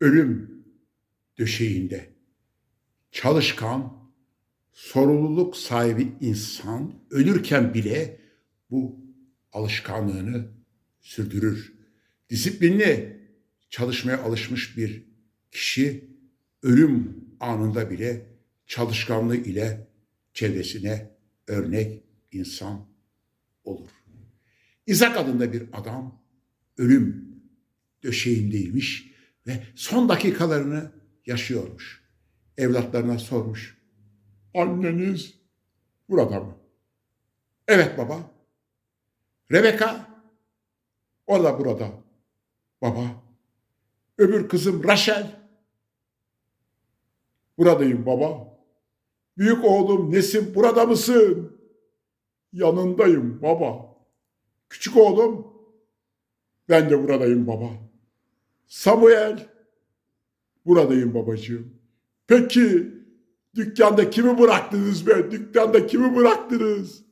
ölüm döşeğinde çalışkan, sorumluluk sahibi insan ölürken bile bu alışkanlığını sürdürür. Disiplinli çalışmaya alışmış bir kişi ölüm anında bile çalışkanlığı ile çevresine örnek insan olur. İzak adında bir adam ölüm döşeğindeymiş ve son dakikalarını yaşıyormuş. Evlatlarına sormuş. Anneniz burada mı? Evet baba. Rebeka o da burada. Baba. Öbür kızım Raşel. Buradayım baba. Büyük oğlum Nesim burada mısın? Yanındayım baba. Küçük oğlum ben de buradayım baba. Samuel buradayım babacığım. Peki dükkanda kimi bıraktınız be? Dükkanda kimi bıraktınız?